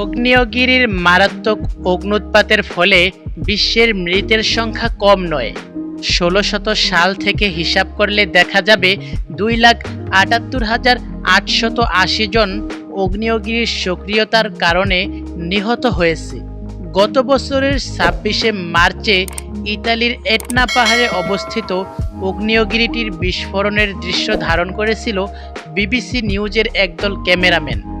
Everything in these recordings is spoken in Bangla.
আগ্নেয়গিরির মারাত্মক অগ্নুৎপাতের ফলে বিশ্বের মৃতের সংখ্যা কম নয়। ষোলো শত সাল থেকে হিসাব করলে দেখা যাবে দুই লাখ আটাত্তর হাজার আটশত আশি জন অগ্নেয়গিরির সক্রিয়তার কারণে নিহত হয়েছে। গত বছরের ছাব্বিশে মার্চে ইতালির এটনা পাহাড়ে অবস্থিত অগ্নেয়গিরিটির বিস্ফোরণের দৃশ্য ধারণ করেছিল বিবিসি নিউজের একদল ক্যামেরাম্যান।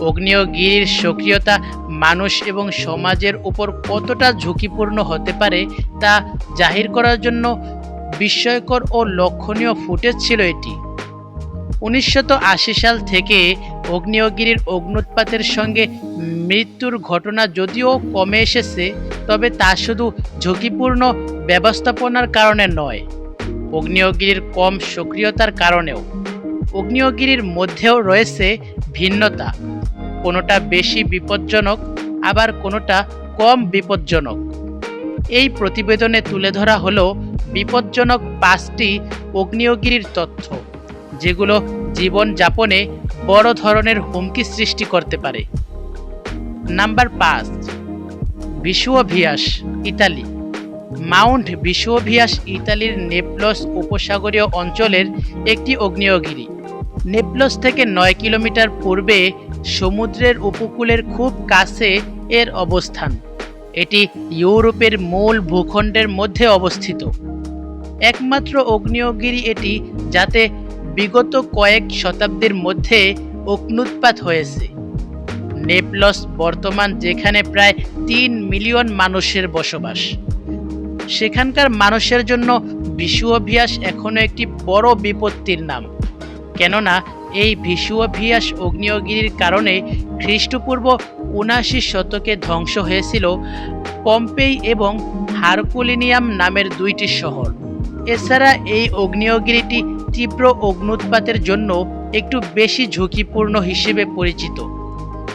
অগ্নেয়গিরির সক্রিয়তা মানুষ এবং সমাজের উপর কতটা ঝুঁকিপূর্ণ হতে পারে তা জাহির করার জন্য বিস্ময়কর ও লক্ষণীয় ফুটেজ ছিল এটি। উনিশশত আশি সাল থেকে অগ্নেয়গিরির অগ্নুৎপাতের সঙ্গে মৃত্যুর ঘটনা যদিও কমে এসেছে, তবে তা শুধু ঝুঁকিপূর্ণ ব্যবস্থাপনার কারণে নয় অগ্নেয়গিরির কম সক্রিয়তার কারণেও। অগ্নেয়গিরির মধ্যেও রয়েছে ভিন্নতা। কোনোটা বেশি বিপজ্জনক, আবার কোনোটা কম বিপজ্জনক। এই প্রতিবেদনে তুলে ধরা হলো বিপজ্জনক পাঁচটি অগ্নেয়গিরির তথ্য, যেগুলো জীবনযাপনে বড় ধরনের হুমকি সৃষ্টি করতে পারে। নাম্বার পাঁচ ভিসুয়োভিয়াস ইতালি। মাউন্ট ভিসুয়োভিয়াস ইতালির নেপলস উপসাগরীয় অঞ্চলের একটি অগ্নেয়গিরি। নেপলস থেকে নয় কিলোমিটার পূর্বে সমুদ্রের উপকূলের খুব কাছে এর অবস্থান। এটি ইউরোপের মূল ভূখণ্ডের মধ্যে অবস্থিত। একমাত্র অগ্নেয়গিরি এটি, যাতে বিগত কয়েক শতাব্দীর মধ্যে অগ্নুৎপাত হয়েছে। নেপলস বর্তমান যেখানে প্রায় তিন মিলিয়ন মানুষের বসবাস। সেখানকার মানুষের জন্য ভিসুয়োভিয়াস এখনও একটি বড় বিপত্তির নাম। কেননা এই ভিসুয়োভিয়াস অগ্নেয়গিরির কারণে খ্রিস্টপূর্ব উনাশি শতকে ধ্বংস হয়েছিল পম্পেই এবং হারকুলিনিয়াম নামের দুইটি শহর। এছাড়া এই অগ্নেয়গিরিটি তীব্র অগ্নুৎপাতের জন্য একটু বেশি ঝুঁকিপূর্ণ হিসেবে পরিচিত।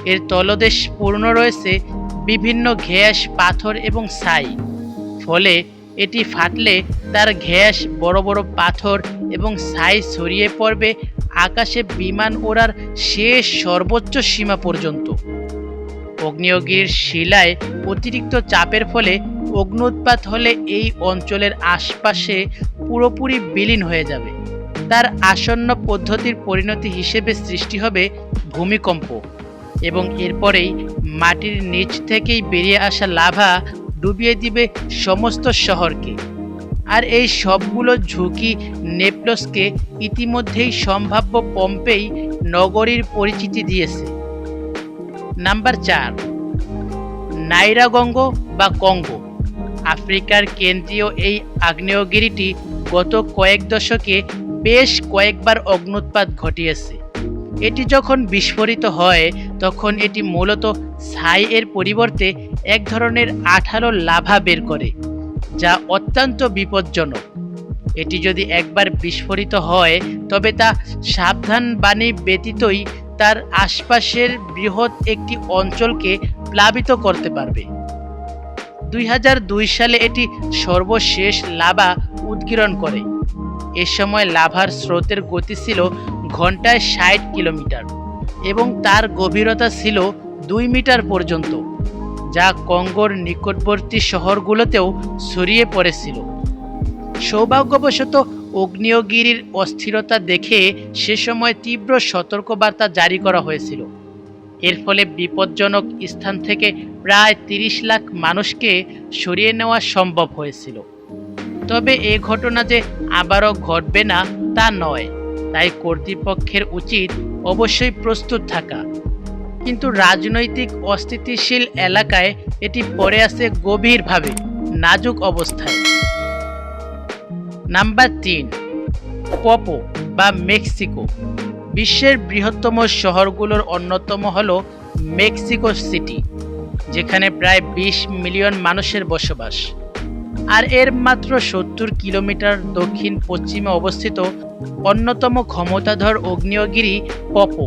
এর তলদেশ পূর্ণ রয়েছে বিভিন্ন ঘ্যাস পাথর এবং ছাই। ফলে এটি ফাটলে তার ঘ্যাস বড় বড় পাথর এবং ছাই ছড়িয়ে পড়বে আকাশে বিমান ওড়ার শেষ সর্বোচ্চ সীমা পর্যন্ত। অগ্নিয়গির শিলায় অতিরিক্ত চাপের ফলে অগ্নুৎপাত হলে এই অঞ্চলের আশপাশে পুরোপুরি বিলীন হয়ে যাবে। তার আসন্ন পদ্ধতির পরিণতি হিসেবে সৃষ্টি হবে ভূমিকম্প এবং এরপরেই মাটির নিচ থেকেই বেরিয়ে আসা লাভা ডুবিয়ে দিবে সমস্ত শহরকে। আর এই সবগুলো ঝুঁকি নেপলসকে ইতিমধ্যেই সম্ভাব্য পম্পেই নগরীর পরিচিতি দিয়েছে। নাম্বার চার, নাইরাগঙ্গ বা কঙ্গো। আফ্রিকার কেন্দ্রীয় এই আগ্নেয়গিরিটি গত কয়েক দশকে বেশ কয়েকবার অগ্নুৎপাত ঘটিয়েছে। এটি যখন বিস্ফোরিত হয়, তখন এটি মূলত ছাই এর পরিবর্তে এক ধরনের আঠালো লাভা বের করে। যা অত্যন্ত বিপজ্জনক। এটি যদি একবার বিস্ফোরিত হয়, তবে তা সাবধান বাণী ব্যতীতই তার আশপাশের বৃহৎ একটি অঞ্চলকে প্লাবিত করতে পারবে। দুই হাজার দুই সালে এটি সর্বশেষ লাভা উদ্গীরণ করে। এ সময় লাভার স্রোতের গতি ছিল ঘন্টায় ষাট কিলোমিটার এবং তার গভীরতা ছিল দুই মিটার পর্যন্ত। যা কঙ্গোর নিকটবর্তী শহরগুলোতেও ছড়িয়ে পড়েছিল। সৌভাগ্যবশত অগ্নিয়গিরির অস্থিরতা দেখে সে সময় তীব্র সতর্কবার্তা জারি করা হয়েছিল। এর ফলে বিপজ্জনক স্থান থেকে প্রায় তিরিশ লাখ মানুষকে সরিয়ে নেওয়া সম্ভব হয়েছিল। তবে এ ঘটনা যে আবারও ঘটবে না তা নয়। তাই কর্তৃপক্ষের উচিত অবশ্যই প্রস্তুত থাকা। কিন্তু রাজনৈতিক অস্থিতিশীল এলাকায় এটি পড়ে আছে গভীরভাবে, নাজুক অবস্থায়। নাম্বার তিন, পপো বা মেক্সিকো। বিশ্বের বৃহত্তম শহরগুলোর অন্যতম হল মেক্সিকো সিটি, যেখানে প্রায় বিশ মিলিয়ন মানুষের বসবাস। আর এর মাত্র সত্তর কিলোমিটার দক্ষিণ পশ্চিমে অবস্থিত অন্যতম ক্ষমতাধর অগ্নেয়গিরি পপো।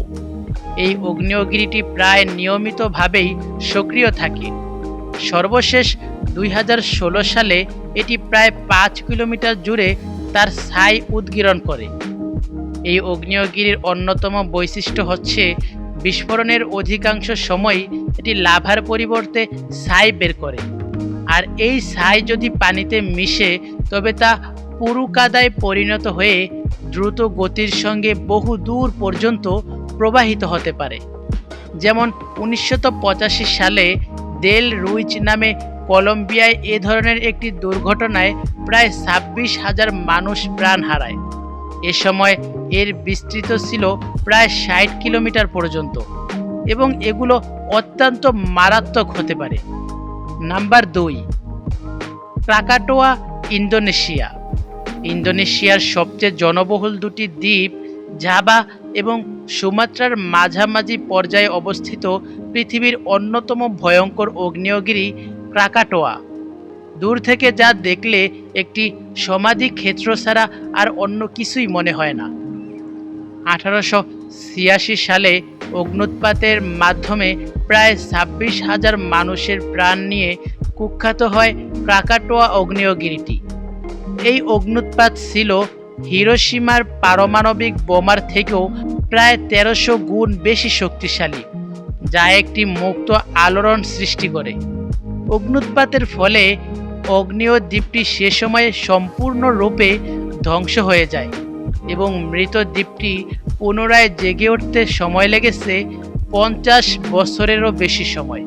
এই অগ্নেয়গিরিটি প্রায় নিয়মিতভাবেই সক্রিয় থাকে। সর্বশেষ দুই হাজার ষোলো সালে এটি প্রায় পাঁচ কিলোমিটার জুড়ে তার ছাই উদ্গীরণ করে। এই অগ্নেয়গিরির অন্যতম বৈশিষ্ট্য হচ্ছে, বিস্ফোরণের অধিকাংশ সময় এটি লাভার পরিবর্তে ছাই বের করে। আর এই ছাই যদি পানিতে মিশে, তবে তা পুরু কাদায় পরিণত হয়ে দ্রুত গতির সঙ্গে বহু দূর পর্যন্ত প্রবাহিত হতে পারে। যেমন উনিশশো পঁচাশি সালে দেল রুইচ নামে কলম্বিয়ায় এ ধরনের একটি দুর্ঘটনায় প্রায় ছাব্বিশ হাজার মানুষ প্রাণ হারায়। এ সময় এর বিস্তৃত ছিল প্রায় ষাট কিলোমিটার পর্যন্ত এবং এগুলো অত্যন্ত মারাত্মক হতে পারে। নাম্বার দুই ক্রাকাটোয়া ইন্দোনেশিয়া। ইন্দোনেশিয়ার সবচেয়ে জনবহুল দুটি দ্বীপ জাভা এবং সুমাত্রার মাঝামাঝি পর্যায়ে অবস্থিত পৃথিবীর অন্যতম ভয়ঙ্কর আগ্নেয়গিরি ক্রাকাটোয়া। দূর থেকে যা দেখলে একটি সমাধি ক্ষেত্র ছাড়া আর অন্য কিছুই মনে হয় না। আঠারোশো ছিয়াশি সালে অগ্নুৎপাতের মাধ্যমে প্রায় ছাব্বিশ হাজার মানুষের প্রাণ নিয়ে কুখ্যাত হয় ক্রাকাটোয়া আগ্নেয়গিরিটি এই অগ্নুৎপাত ছিল হিরোসীমার পারমাণবিক বোমার থেকেও প্রায় তেরোশো গুণ বেশি শক্তিশালী, যা একটি মুক্ত আলোড়ন সৃষ্টি করে। অগ্নুৎপাতের ফলে অগ্নিয় দ্বীপটি সে সময়ে সম্পূর্ণরূপে ধ্বংস হয়ে যায় এবং মৃত দ্বীপটি পুনরায় জেগে উঠতে সময় লেগেছে পঞ্চাশ বছরেরও বেশি সময়।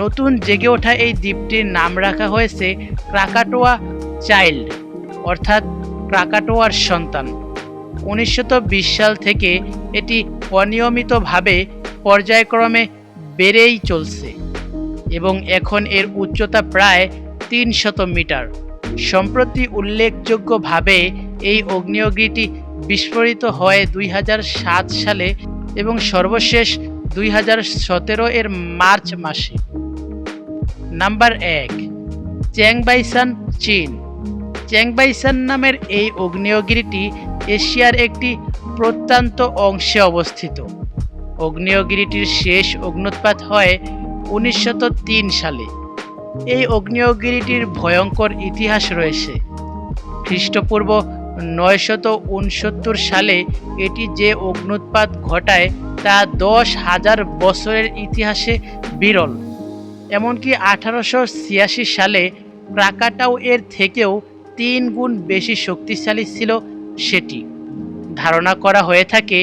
নতুন জেগে ওঠা এই দ্বীপটির নাম রাখা হয়েছে ক্রাকাটোয়া চাইল্ড, অর্থাৎ ক্রাকাটোয়ার সন্তান। উনিশশো বিশ সাল থেকে এটি অনিয়মিতভাবে পর্যায়ক্রমে বেড়েই চলছে এবং এখন এর উচ্চতা প্রায় তিন শত মিটার। সম্প্রতি উল্লেখযোগ্যভাবে এই অগ্নিয়গিরিটি বিস্ফোরিত হয় দুই হাজার সাত সালে এবং সর্বশেষ দুই হাজার সতেরো এর মার্চ মাসে। নাম্বার এক, চ্যাংবাইসান চীন। চ্যাংবাইসান নামের এই আগ্নেয়গিরিটি এশিয়ার একটি প্রত্যন্ত অংশে অবস্থিত। আগ্নেয়গিরিটির শেষ অগ্নুৎপাত হয় উনিশশো সালে। এই আগ্নেয়গিরিটির ভয়ঙ্কর ইতিহাস রয়েছে। খ্রিস্টপূর্ব নয়শত উনসত্তর সালে এটি যে অগ্নুৎপাত ঘটায় তা দশ হাজার বছরের ইতিহাসে বিরল। এমনকি আঠারোশো ছিয়াশি সালে ক্রাকাটাও এর থেকেও তিন গুণ বেশি শক্তিশালী ছিল সেটি। ধারণা করা হয়ে থাকে,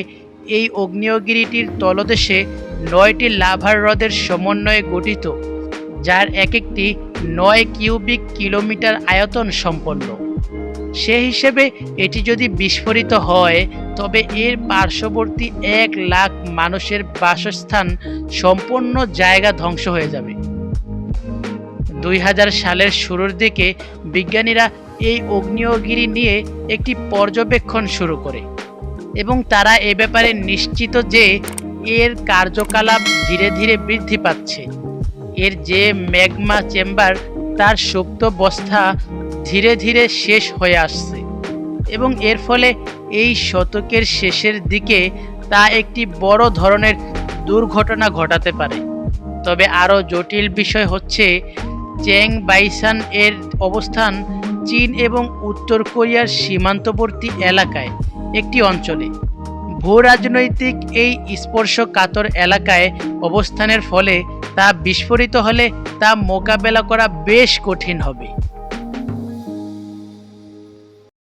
এই আগ্নেয়গিরিটির তলদেশে নয়টি লাভার হ্রদের সমন্বয়ে গঠিত, যার এক একটি নয় কিউবিক কিলোমিটার আয়তন সম্পন্ন। সে হিসেবে এটি যদি বিস্ফোরিত হয়, তবে এর পার্শ্ববর্তী এক লাখ মানুষের বাসস্থান সম্পূর্ণ জায়গা ধ্বংস হয়ে যাবে। দুই হাজার সালের শুরুর দিকে বিজ্ঞানীরা এই অগ্নিয়গিরি নিয়ে একটি পর্যবেক্ষণ শুরু করে এবং তারা এ ব্যাপারে নিশ্চিত যে এর কার্যকলাপ ধীরে ধীরে বৃদ্ধি পাচ্ছে। এর যে ম্যাগমা চেম্বার, তার সুপ্ত বস্থা ধীরে ধীরে শেষ হয়ে আসছে এবং এর ফলে এই শতকের শেষের দিকে তা একটি বড় ধরনের দুর্ঘটনা ঘটাতে পারে। তবে আরও জটিল বিষয় হচ্ছে চ্যাং বাইসান এর অবস্থান চীন এবং উত্তর কোরিয়ার সীমান্তবর্তী এলাকায়, একটি অঞ্চলে। ভূ রাজনৈতিক এই স্পর্শকাতর এলাকায় অবস্থানের ফলে তা বিস্ফোরিত হলে তা মোকাবেলা করা বেশ কঠিন হবে।